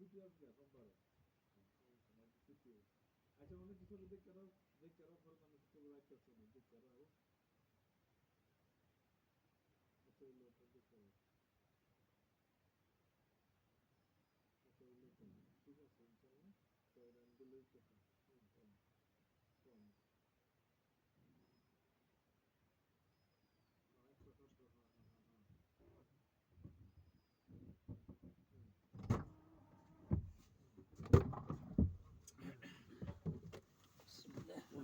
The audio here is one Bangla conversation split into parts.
ছুটি আসবে সোমবারে ছুটি আচ্ছা অনেক কিছু দেখতে দেখতে ফল আমি কিছু রাখতে পারছি না দেখতে পারো ঠিক আছে ইনশাল্লাহ তো রানগুলোই কথা।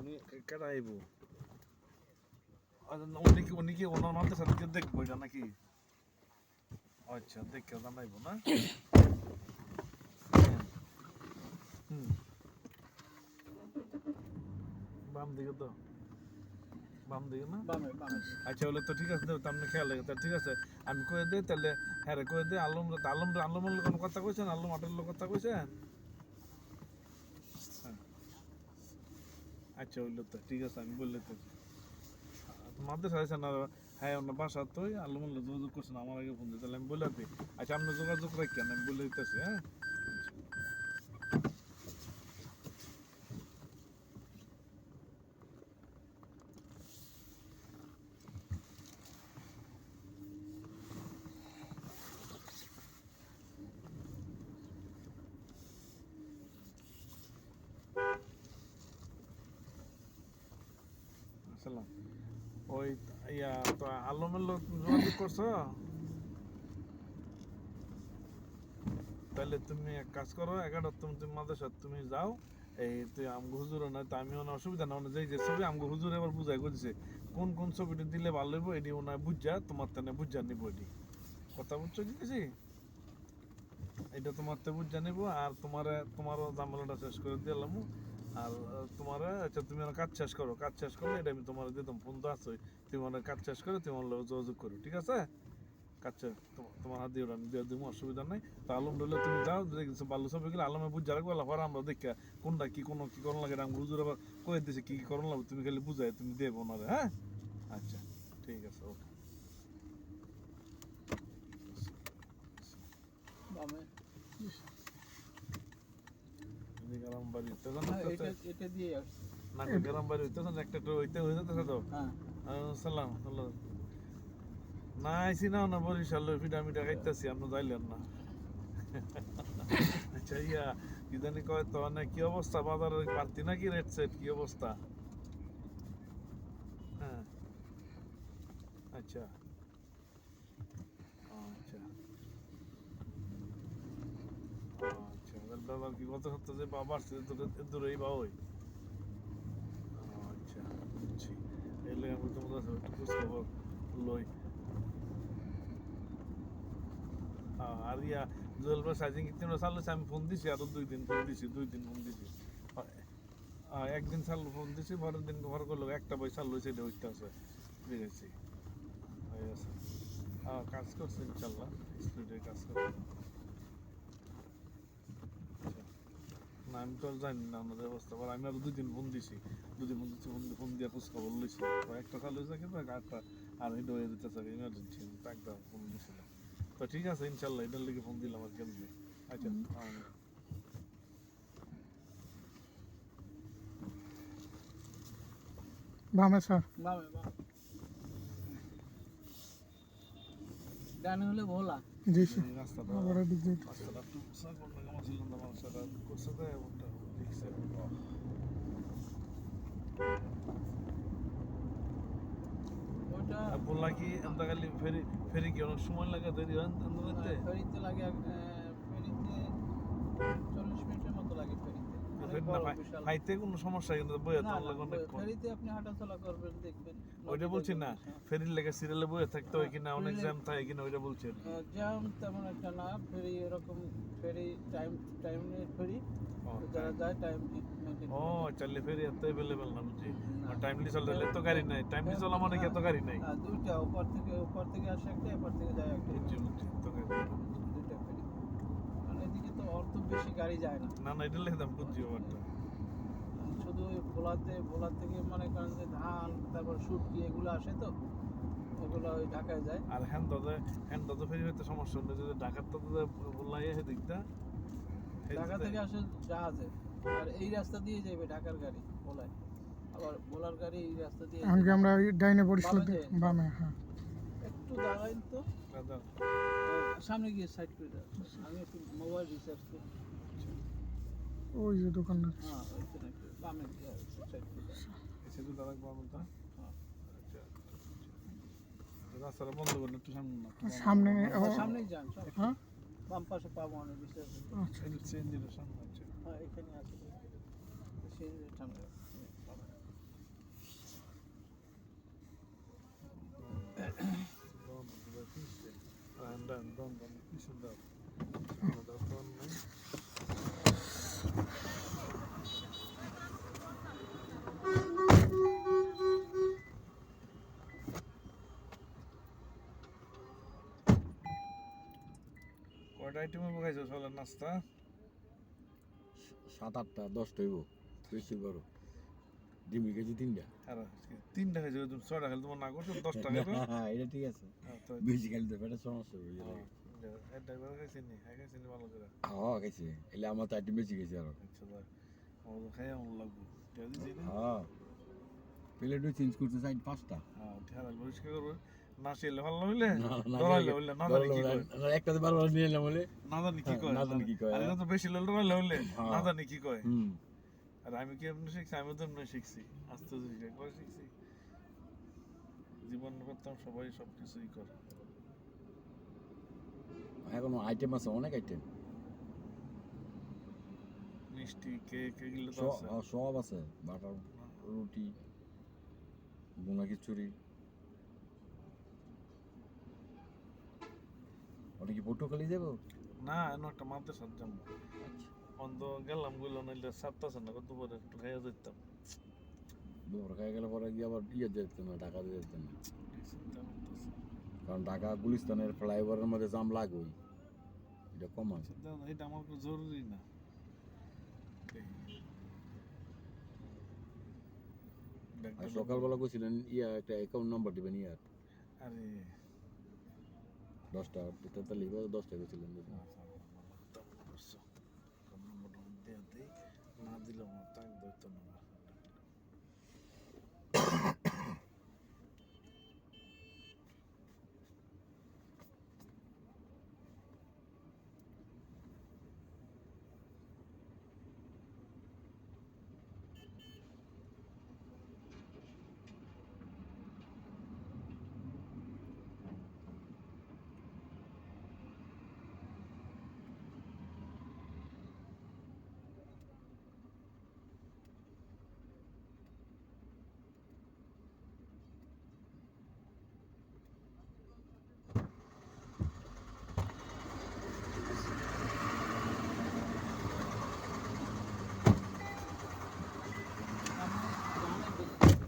উনি কেডা আইব? উনি কি উনি কি ওনার মাথার সাথে দেখব এটা নাকি? আচ্ছা দেখে জানাইব না? হুম। বাম দিকে তো। বাম দিকে না? বামে বামে। আচ্ছা বলে তো ঠিক আছে তো আপনি খেয়াল লাগে তা ঠিক আছে আমি কয়ে দিই তাহলে হ্যাঁ কয়ে দিই আলম আলম আলমের কোনো কথা কইছেন আলম আটের লোক কথা কইছেন আচ্ছা হইল তো, ঠিক আছে, আমি বললে তো। মাদের আছে না হ্যাঁ অন্য বাসা তো আলু লোক যোগাযোগ করছেন আমার আগে ফোন তাহলে আমি বলে দিই। আচ্ছা আপনি যোগাযোগ রাখেন, আমি বলে দিতেছি হ্যাঁ আসসালাম ওই, ইয়া, তো আলমের লোক যোগাযোগ করছ? তাহলে তুমি এক কাজ করো এগারো তুমি তুমি মাদ্রাসা তুমি যাও, এই তুই আমগো হুজুর না তো আমি ওনার অসুবিধা না ওনার যেই যে ছবি আমগো হুজুর এবার বুঝাই করছে কোন কোন ছবিটা দিলে ভালো হইব, এটি ওনার বুঝা, তোমার তেনে বুঝা নিব এটি। কথা বুঝছ জিনিসই এটা তোমার তে বুঝা নিব, আর তোমার, তোমারও ঝামেলাটা শেষ করে দিলাম আর তোমার আচ্ছা তুমি কাজ শেষ করো, কাজ শেষ করলে এটা আমি তোমার দিতাম ফোন তো আছে তুমি আমার কাজ শেষ করে, তুমি আমার যোগাযোগ করো, ঠিক আছে? কাজ তোমার- হাত দিয়ে আমি দিয়ে দিব অসুবিধা নাই। তো ডলে তুমি যাও দেখছ বাল্য ছবি গেলে আলমে বুঝা রাখব আল্লাহ আমরা দেখা কোনটা কি, কোন কি করণ লাগে আমি হুজুর আবার কয়ে দিছে কি কি করণ লাগবে, তুমি খালি বুঝাই তুমি দেবো ওনারে হ্যাঁ? আচ্ছা ঠিক আছে, ওকে। বামে। গ্রাম বাড়ি হইতেছে হ্যাঁ, না এটা দিয়ে আসছে। না গ্রাম বাড়ি হইতেছে না একটা একটু হইতে হয়ে তো? হ্যাঁ। সালাম হ্যালো না আইসি না না বরিশাল পিঠা মিঠা খাইতেছি আপনি যাইলেন না। আচ্ছা ইয়া ইদানি কয় তো মানে কি অবস্থা? বাজারে বাড়তি নাকি রেট সেট? কি অবস্থা? হ্যাঁ। আচ্ছা। আচ্ছা ও, তাহলে কি গত সপ্তাহে যে বাবা আসছে দূরেই বা ওই। আচ্ছা বুঝছি। এলে আমি তোমার কাছে একটু খবর লই। আর ইয়া, জুয়েল ভাই সাইজিং কিনে চালু আমি ফোন দিছি, আরও দুই দিন ফোন দিছি, দুই দিন ফোন দিছি। একদিন চালু ফোন দিছি, পরের দিন ঘর করল, একটা চালু হয়েছে এটা ওইটা আছে বুঝেছি হয়ে হ্যাঁ কাজ করছে ইনশাল্লাহ স্টুডিও কাজ করছে আচ্ছা। না আমি তো আর জানি না আমাদের অবস্থা। আমি আরও দুই দিন ফোন দিছি। দুদিন ফোন দিচ্ছি ফোন ফোন দিয়ে খোঁজ খবর লইছি। একটা চালু হয়েছে কিন্তু একটা আর এটা হয়ে যেতেছে ইমার্জেন্সি একদম ফোন দিছিলাম তো ঠিক আছে ইনশাল্লাহ এটার লেগে ফোন দিলাম আর আচ্ছা হ্যাঁ। বামে স্যার। বামে বামে। ডানে হলে ভোলা। জি স্যার। আবার এদিক দিয়ে রাস্তাটা একটু সাগর না কেমন ছিল না মানুষটা করছে তো এমনটা দেখছে ওইটা আর বললা কি আমরা খালি ফেরি ফেরি কি অনেক সময় লাগে দেরি হয় ফেরিতে লাগে ফেরিতে চল্লিশ মিনিটের মতো লাগে ফেরিতে অনেক ফেরি না বড় ভাই বিশাল। হাইতে কোনো সমস্যা কিন্তু বইয়ে না, তো অনেক কম। ফেরিতে আপনি হাঁটাচলা করবেন দেখবেন। ওইটা বলছি না ফেরির লেগে সিরিয়ালে বইয়ে থাকতে হয় কিনা অনেক জ্যাম থাকে কিনা ওইটা বলছি আর জ্যাম তেমন একটা না ফেরি এরকম ফেরি টাইম টাইম ফেরি। যারা যায় টাইম ও চাইলে ফেরি এত অ্যাভেলেবেল না বুঝছি। টাইমলি চললে এত গাড়ি নাই। টাইমলি চলা মানে কি এত গাড়ি নাই। দুইটা ওপার থেকে ওপার থেকে আসে একটা এপার থেকে যায় একটা। গাড়ি নাই। দুইটা ফেরি মানে এদিকে তো বেশি গাড়ি যায় না। না না এটা লেগে দাম বুঝছি ব্যাপারটা শুধু ওই ভোলাতে ভোলা থেকে মনে করেন যে ধান তারপর শুটকি এগুলো আসে তো ওগুলো ওই ঢাকায় যায়। আর হ্যান দাদা হ্যান দাদা ফেরি হইতে সমস্যা নেই যদি ঢাকার তো বললাই হে দিকটা ঢাকা থেকে আসে জাহাজে। আর এই রাস্তা দিয়ে যাবে ঢাকার গাড়ি বলায় আবার বলার গাড়ি এই রাস্তা দিয়ে আমরা ডাইনে যাই? বামে হ্যাঁ। একটু দাঁড়াইন তো। দাদা আহ, সামনে গিয়ে সাইড করে দাও। আমি একটু মোবাইল রিচার্জ করি। ওই যে দোকান হ্যাঁ ওইখানে একটু বামে গিয়ে সাইড করে দাও। এসে তো দাদা হ্যাঁ। আচ্ছা রাস্তাটা বন্ধ করলে একটু সামনে না সামনে সামনেই যান হ্যাঁ? বাম পাশে পাবো অনেক রিচার্জ আচ্ছা। চেঞ্জের সামনে আছে। হ্যাঁ এখানে আছে। সেই সামনে। পাবেন। Får man. কয়টা আইটেমে বকাইছো সকালের নাস্তা। সাত আটটা দশটা হইব। বেশি বড়। ডিমি কেজি তিনটা তিনটা খাইছো তুমি ছয়টা খাইলে তোমার না করছ দশটা খাইছো এটা ঠিক আছে হ্যাঁ, বেশি খাইলে তো পেটের সমস্যা হয়ে যাবে হ্যাঁ, খাইছি হ্যাঁ খাইছি হ্যাঁ খাইছে এলে আমার বেশি গেছে আরও আচ্ছা দা আমার তো খাই আমার লাগবে ঠিক আছে নি হ্যাঁ প্লেটও চেঞ্জ করতে চাই পাঁচটা হ্যাঁ পরিষ্কার করবে না শিলে ভালো হইলে না, হইলে জানি কি কয় একটাতে বারবার নিয়ে এলাম বলে না জানি কি কয় না জানি কি কয়, আর এটা হ্যাঁ। তো বেশি হইলে হ্যাঁ। না জানি কি কয় হুম আর আমি কি এমনি শিখছি? আমি তো এমনি শিখছি। আস্তে আস্তে একবার শিখছি। জীবন করতাম সবাই সব কিছুই করে এখনও আইটেম আছে? অনেক আইটেম মিষ্টি কেক এগুলো তো আছে। সব আছে। বাটার রুটি বোনা খিচুড়ি। ওটা কি পটুখালি যাব? না একটা মাদ্রাসার যাব অন্ধ গেলামগুলো নাইলে সাতটা না কত পরে একটু খাইয়া যেতাম দুপুর খাই গেলে পরে গিয়ে আবার ইয়ে যেত না ঢাকা দিয়ে যেত না। কারণ ঢাকা গুলিস্তানের ফ্লাইওভারের মধ্যে জাম লাগবেই। এটা কম আছে। এটা আমার জরুরি না। আর সকালবেলা কইছিলেন ইয়া একটা অ্যাকাউন্ট নাম্বার দিবেন ইয়ার। আরে। দশটা তেতাল্লিশ দশটা কইছিলেন দিলে আমার টাইম ধরতো না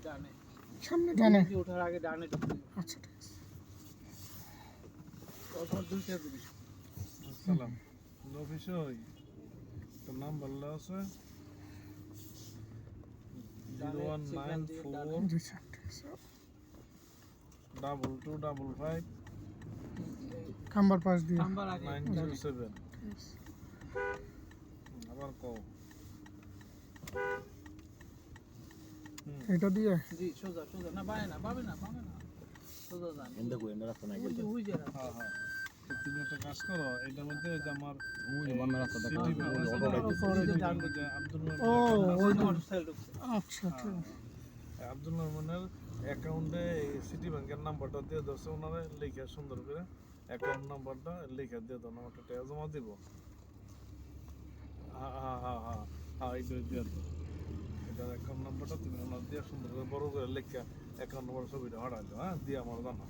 ডানে সামনে ডানে ওঠার আগে ডানে আচ্ছা ঠিক আছে। তারপর দুইটা ব্রিজ সালাম অফিস তোর নাম বললে আছে। Zero one nine four G sir ঠিক আছে। ডাবল টু ডাবল ফাইভ কাম্বার পাশ দিয়ে। Nine zero seven. আবার কও। এটা দিয়ে? জি সোজা সোজা। না বামে না বামে না বামে না। সোজা যান। এন্ডা কই এন্ডা রাস্তা নাই গেছে ওই যে রাস্তা। হ্যাঁ হ্যাঁ। তুমি একটা কাজ করো এটার মধ্যে যে আমার ওই যে রাস্তা দেখা আব্দুল ও, ওই আচ্ছা ঠিক হ্যাঁ, আব্দুল মোমেনের অ্যাকাউন্টে সিটি ব্যাংকের নাম্বারটা দিয়ে দিচ্ছে ওনারা লিখে সুন্দর করে। অ্যাকাউন্ট নাম্বারটা লিখে দিয়ে দাও নাম্বারটা জমা দিব। হ্যাঁ হ্যাঁ হ্যাঁ হ্যাঁ হ্যাঁ এইটা দিয়ে দাও এটার অ্যাকাউন্ট নাম্বারটা তুমি ওনার দিয়ে সুন্দর করে বড় করে লিখে অ্যাকাউন্ট নাম্বার ছবিটা হটাইলো হ্যাঁ? দিয়ে আমার জানা।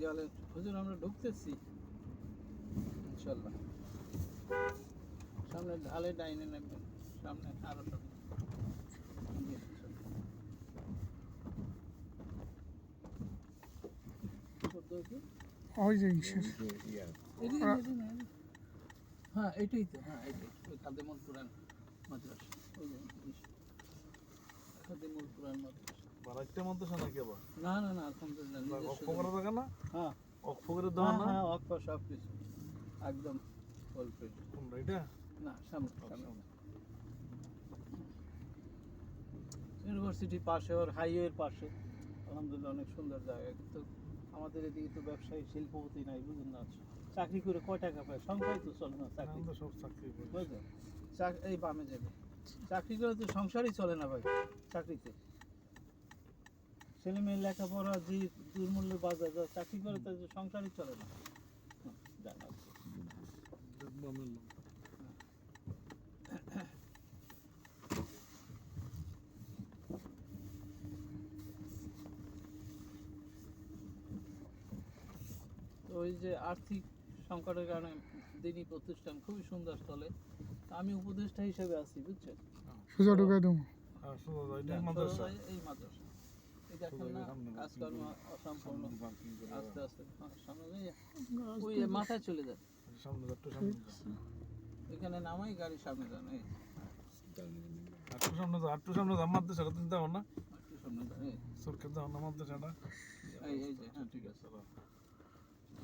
গেলে হুজুর, আমরা ঢুকতেছি। ইনশাল্লাহ। সামনে ঢালে ডাইনে নামবেন। সামনে আরও ওই যে। হ্যাঁ এটাই তো হ্যাঁ এটাই ওইখানে। খাদেমুল কুরআন মাদ্রাসা। ওই যে খাদেমুল কুরআন মাদ্রাসা। বারাইতে মাদ্রাসা নাকি আবার? না না না আলহামদুলিল্লাহ নিজস্ব অক্ষ করে থাকে না? হ্যাঁ। অক্ষ করে দেওয়া হ্যাঁ না? হ্যাঁ অক্ষ সব কিছু একদম ফুল এটা? না সামনে সামনে। ইউনিভার্সিটি পাশে ওর হাইওয়ের পাশে। আলহামদুলিল্লাহ অনেক সুন্দর জায়গা। কিন্তু আমাদের এদিকে তো ব্যবসায়ী শিল্পপতি নাই বুঝুন না? চাকরি করে কয় টাকা পায়? সংসারই তো চলে না চাকরি। সব চাকরি বুঝলেন এই বামে যাবে চাকরি করে তো সংসারই চলে না ভাই চাকরিতে। ছেলে মেয়ে লেখাপড়া যে দুর্মূল্যের বাজার যা চাকরি করে তো সংসারই চলে না হুম, যান আপনি। দেখব আমি লোক। তো ওই যে আর্থিক সংকটের কারণে দিনই প্রতিষ্ঠান খুবই সুন্দর চলে। তা আমি উপদেষ্টা হিসেবে আছি বুঝছেন? সোজা ঢুকে দেবো। হ্যাঁ, মাদ্রাসা। এই মাদ্রাসা। কাজকর্ম অসম্পূর্ণ। আস্তে আস্তে হ্যাঁ, সামনে ওই মাথায় চলে যায়। এখানে নামাই গাড়ি সামনে যান এই। একটু সামনে যা, একটু সামনে যা, মাদ্রাসাটা তুমি দাও না। এই। সরকার দাও না মাদ্রাসাটা। এই এই যে হ্যাঁ ঠিক আছে।